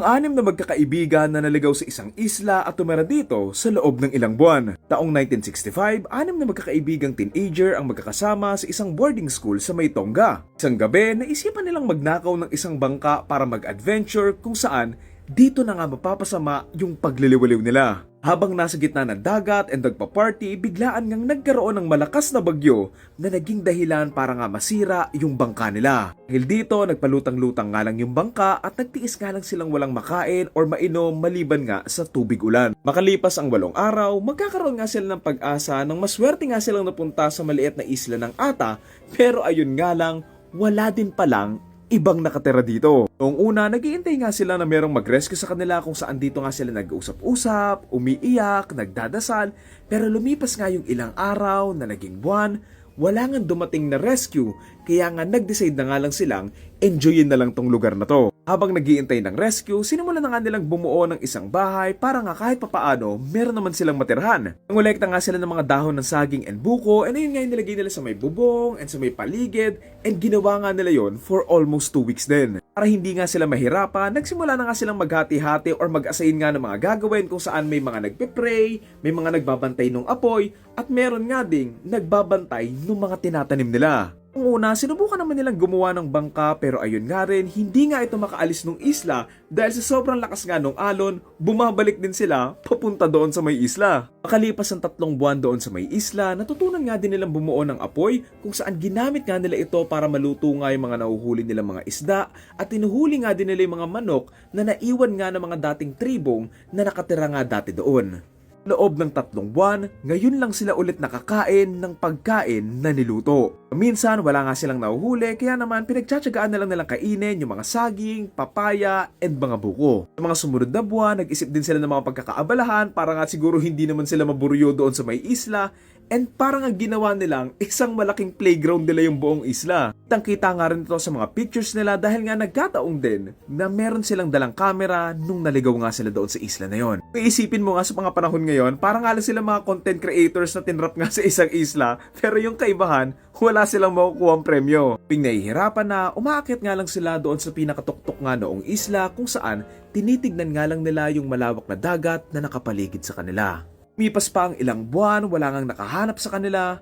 Ang anim na magkakaibigan na naligaw sa isang isla at tumira dito sa loob ng ilang buwan. Taong 1965, anim na magkakaibigang teenager ang magkakasama sa isang boarding school sa May Tonga. Isang gabi, naisipan nilang magnakaw ng isang bangka para mag-adventure kung saan dito na nga mapapasama yung pagliliwaliw nila. Habang nasa gitna ng dagat and nagpa-party, biglaan ngang nagkaroon ng malakas na bagyo na naging dahilan para nga masira yung bangka nila. Dahil dito, nagpalutang-lutang nga lang yung bangka at nagtiis nga lang silang walang makain or mainom maliban nga sa tubig ulan. Makalipas ang walong araw, magkakaroon nga sila ng pag-asa nang maswerte nga silang napunta sa maliit na isla ng Ata pero ayun nga lang, wala din palang ibang nakatira dito. Noong una, nagiintay nga sila na merong mag-rescue sa kanila kung saan dito nga sila nag-usap-usap, umiiyak, nagdadasal, pero lumipas nga yung ilang araw na naging buwan, wala nga dumating na rescue, kaya nga nag-decide na nga lang silang enjoyin na lang tong lugar na to. Habang nagiintay ng rescue, sinimulan na nga nilang bumuo ng isang bahay para nga kahit papaano, meron naman silang matirhan. Nangolekta nga sila ng mga dahon ng saging and buko, and ayun nga yung nilagay nila sa may bubong and sa may paligid, and ginawa nga nila yon for almost 2 weeks din. Para hindi nga sila mahirapan, nagsimula na nga silang maghati-hati or mag-assign nga ng mga gagawin kung saan may mga nagpe-pray, may mga nagbabantay ng apoy, at meron nga ding nagbabantay ng mga tinatanim nila. Ang una, sinubukan naman nilang gumawa ng bangka pero ayun nga rin, hindi nga ito makaalis ng isla dahil sa sobrang lakas nga ng alon, bumabalik din sila papunta doon sa may isla. Makalipas ang tatlong buwan doon sa may isla, natutunan nga din nilang bumuo ng apoy kung saan ginamit nga nila ito para maluto nga yung mga nahuhuli nilang mga isda at tinuhuli nga din nila yung mga manok na naiwan nga ng mga dating tribong na nakatira nga dati doon. Loob ng tatlong buwan, ngayon lang sila ulit nakakain ng pagkain na niluto. Minsan wala nga silang nahuhuli kaya naman pinagtsatsagaan na lang nilang kainin yung mga saging, papaya, and mga buko. Sa mga sumunod na buwan, nag-isip din sila ng mga pagkakaabalahan para nga siguro hindi naman sila maburyo doon sa may isla And parang ang ginawa nilang isang malaking playground nila yung buong isla. Kitang kita nga rin ito sa mga pictures nila dahil nga nagkataong din na meron silang dalang camera nung naligaw nga sila doon sa isla na yon. Kung mo nga sa mga panahon ngayon, parang nga sila mga content creators na tinrap nga sa isang isla pero yung kaibahan, wala silang makukuha ang premyo. Ping nahihirapan na, umaakit nga lang sila doon sa pinakatuktok nga noong isla kung saan tinitignan nga lang nila yung malawak na dagat na nakapaligid sa kanila. Mipas pa ang ilang buwan, wala ngang nakahanap sa kanila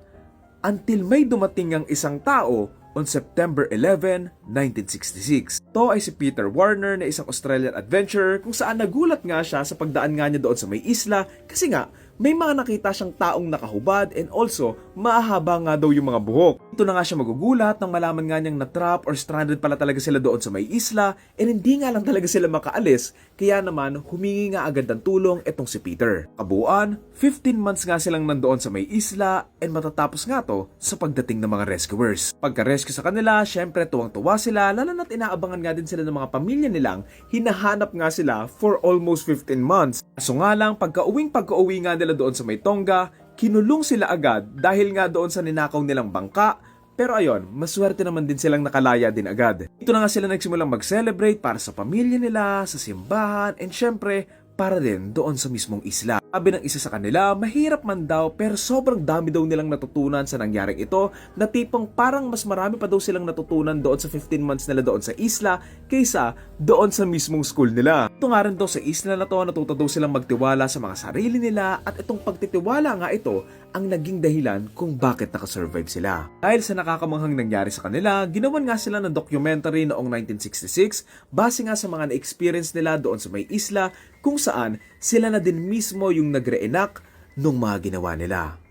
until may dumating ang isang tao on September 11, 1966. To ay si Peter Warner na isang Australian adventurer kung saan nagulat nga siya sa pagdaan nga niya doon sa may isla kasi nga may mga nakita siyang taong nakahubad and also mahaba nga daw yung mga buhok. Ito na nga siya magugulat nang malaman nga niyang na-trap or stranded pala talaga sila doon sa may isla and hindi nga lang talaga sila makaalis kaya naman humingi nga agad ng tulong itong si Peter. Kabuuan, 15 months nga silang nandoon sa may isla and matatapos nga to sa pagdating ng mga rescuers. Pagka-rescue sa kanila, syempre tuwang-tuwa sila lalo na't inaabangan nga din sila ng mga pamilya nilang hinahanap nga sila for almost 15 months. Kaso nga lang, pagka-uwing pagka-uwi nga nila doon sa may Tonga, kinulong sila agad dahil nga doon sa ninakaw nilang bangka pero ayon, maswerte naman din silang nakalaya din agad. Ito na nga sila nagsimulang mag-celebrate para sa pamilya nila, sa simbahan, and syempre, para din doon sa mismong isla. Sabi ng isa sa kanila, mahirap man daw pero sobrang dami daw nilang natutunan sa nangyaring ito na tipong parang mas marami pa daw silang natutunan doon sa 15 months nila doon sa isla kaysa doon sa mismong school nila. Ito nga rin daw sa isla na to, natuto daw silang magtiwala sa mga sarili nila at itong pagtitiwala nga ito ang naging dahilan kung bakit nakasurvive sila. Dahil sa nakakamanghang nangyari sa kanila, ginawan nga sila ng documentary noong 1966 base nga sa mga na-experience nila doon sa may isla kung saan sila na din mismo yung nagre-enact nung mga ginawa nila.